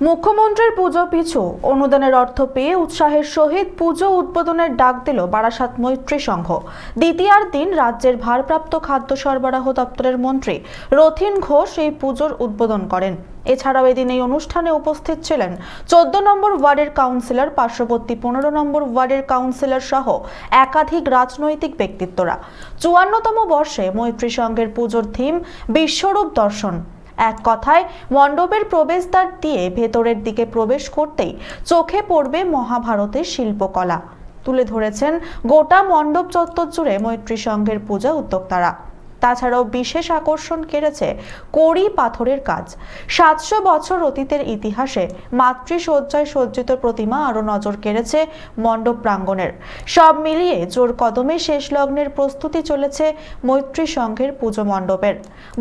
মুখ্যমন্ত্রীর পুজো পিছু অনুদানের অর্থ পেয়ে উৎসাহের সহিত পুজো উদ্বোধনের ডাক দিল বারাসাত মৈত্রী সংঘ। দ্বিতীয়ার দিন রাজ্যের ভারপ্রাপ্ত খাদ্য সরবরাহ দপ্তরের মন্ত্রী রথিন ঘোষ এই পুজোর উদ্বোধন করেন। এছাড়াও এদিন এই অনুষ্ঠানে উপস্থিত ছিলেন চোদ্দ নম্বর ওয়ার্ডের কাউন্সিলর, পার্শ্ববর্তী পনেরো নম্বর ওয়ার্ডের কাউন্সিলর সহ একাধিক রাজনৈতিক ব্যক্তিত্বরা। চুয়ান্নতম বর্ষে মৈত্রী সংঘের পুজোর থিম বিশ্বরূপ দর্শন। এক কথায়, মণ্ডপের প্রবেশদ্বার দিয়ে ভেতরের দিকে প্রবেশ করতেই চোখে পড়বে মহাভারতের শিল্পকলা। তুলে ধরেছেন গোটা মণ্ডপ চত্বর জুড়ে মৈত্রী সংঘের পূজা উদ্যোক্তারা। তাছাড়াও বিশেষ আকর্ষণ কেড়েছে কড়ি পাথরের কাজ। সাতশো বছর অতীতের ইতিহাসে মাতৃশয্যায় সজ্জিত প্রতিমা আরও নজর কেড়েছে মণ্ডপ প্রাঙ্গণের। সব মিলিয়ে জোর কদমে শেষ লগ্নের প্রস্তুতি চলেছে মৈত্রী সংঘের পুজো মণ্ডপের।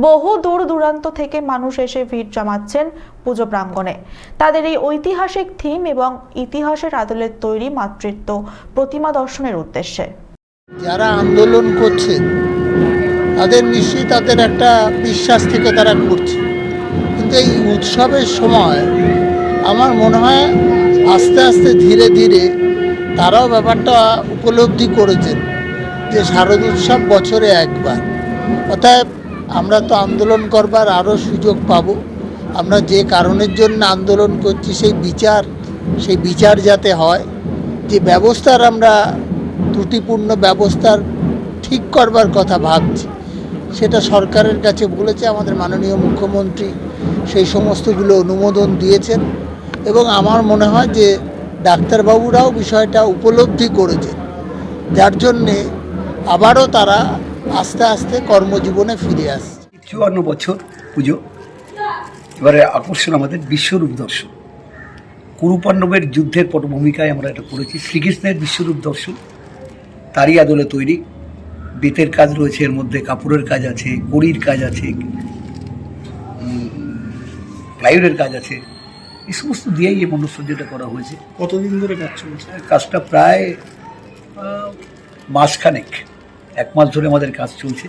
বহু দূর দূরান্ত থেকে মানুষ এসে ভিড় জমাচ্ছেন পুজো প্রাঙ্গণে। তাদের এই ঐতিহাসিক থিম এবং ইতিহাসের আদলের তৈরি মাতৃত্ব প্রতিমা দর্শনের উদ্দেশ্যে। যারা আন্দোলন করছে তাদের নিশ্চয়ই তাদের একটা বিশ্বাস থেকে তারা করছে কিন্তু এই উৎসবের সময় আমার মনে হয় আস্তে আস্তে ধীরে ধীরে তারাও ব্যাপারটা উপলব্ধি করেছেন যে শারদ উৎসব বছরে একবার। অতএব আমরা তো আন্দোলন করবার আরও সুযোগ পাব। আমরা যে কারণের জন্য আন্দোলন করছি, সেই বিচার সেই বিচার যাতে হয়, যে ব্যবস্থার আমরা ত্রুটিপূর্ণ ব্যবস্থার ঠিক করবার কথা ভাবছি। সেটা সরকারের কাছে বলেছে, আমাদের মাননীয় মুখ্যমন্ত্রী সেই সমস্তগুলো অনুমোদন দিয়েছেন এবং আমার মনে হয় যে ডাক্তারবাবুরাও বিষয়টা উপলব্ধি করেছেন যার জন্যে আবারও তারা আস্তে আস্তে কর্মজীবনে ফিরে আসছে। চুয়ান্ন বছর পুজো। এবারে আকর্ষণ আমাদের বিশ্বরূপ দর্শন। কুরুপাণ্ডবের যুদ্ধের পটভূমিকায় আমরা এটা করেছি। শ্রীকৃষ্ণের বিশ্বরূপ দর্শন, তারই আদলে তৈরি। বেতের কাজ রয়েছে এর মধ্যে কাপড়ের কাজ আছে কড়ির কাজ আছে প্লাইউডের কাজ আছে। এই সমস্ত দিয়েই এই মণ্ডপসজ্জাটা করা হয়েছে। কতদিন ধরে কাজ চলছে? কাজটা প্রায় মাসখানেক। এক মাস ধরে আমাদের কাজ চলছে।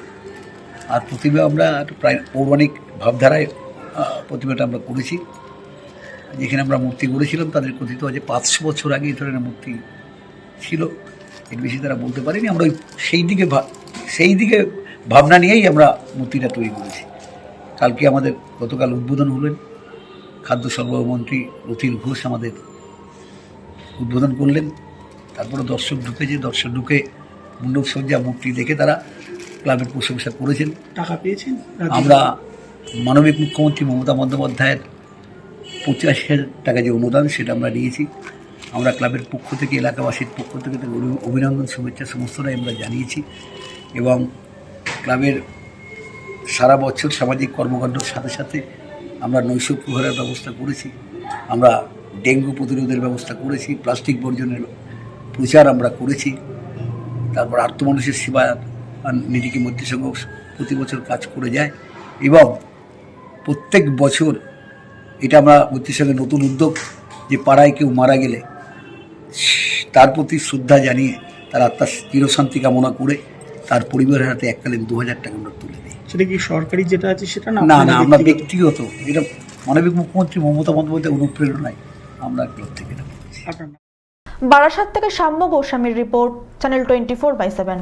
আর প্রতিমা আমরা প্রায় পৌরাণিক ভাবধারায় প্রতিমাটা আমরা করেছি। যেখানে আমরা মূর্তি গড়েছিলাম তাদের কথিত আছে পাঁচশো বছর আগে এই ধরনের মূর্তি ছিল। এর বেশি তারা বলতে পারেনি। আমরা ওই সেই দিকে সেই দিকে ভাবনা নিয়েই আমরা মূর্তিটা তৈরি করেছি। কালকে আমাদের গতকাল উদ্বোধন হলেন খাদ্য সরবরাহ মন্ত্রী রথিন ঘোষ আমাদের উদ্বোধন করলেন। তারপরে দর্শক ঢুকেছে দর্শক ঢুকে মণ্ডপ সজ্জা মূর্তি দেখে তারা ক্লাবের প্রশংসা করেছেন। টাকা পেয়েছেন? আমরা মানবিক মুখ্যমন্ত্রী মমতা বন্দ্যোপাধ্যায়ের পঁচাশি হাজার টাকা যে অনুদান সেটা আমরা নিয়েছি। আমরা ক্লাবের পক্ষ থেকে, এলাকাবাসীর পক্ষ থেকে অভিনন্দন, শুভেচ্ছা সমস্তটাই আমরা জানিয়েছি এবং ক্লাবের সারা বছর সামাজিক কর্মকাণ্ডের সাথে সাথে আমরা নৈশ প্রহারের ব্যবস্থা করেছি, আমরা ডেঙ্গু প্রতিরোধের ব্যবস্থা করেছি, প্লাস্টিক বর্জনের প্রচার আমরা করেছি, তারপর আর্ত মানুষের সেবা নিজেকে মধ্যসংঘ প্রতি বছর কাজ করে যায় এবং প্রত্যেক বছর এটা আমরা মধ্যসংঘের নতুন উদ্যোগ যে পাড়ায় কেউ মারা গেলে তার প্রতি শ্রদ্ধা জানিয়ে তার আত্মার চিরশান্তি কামনা করে তার পরিবারের হাতে এককালীন দু হাজার টাকা আমরা তুলে দিই। সেটা কি সরকারি যেটা আছে সেটা না? না না আমরা ব্যক্তিগত? এটা মানবিক মুখ্যমন্ত্রী মমতা বন্দ্যোপাধ্যায় অনুপ্রেরণায় আমরা ক্লাব থেকে? বারাসাত থেকে সাম্য গোস্বামীর report channel twenty four by seven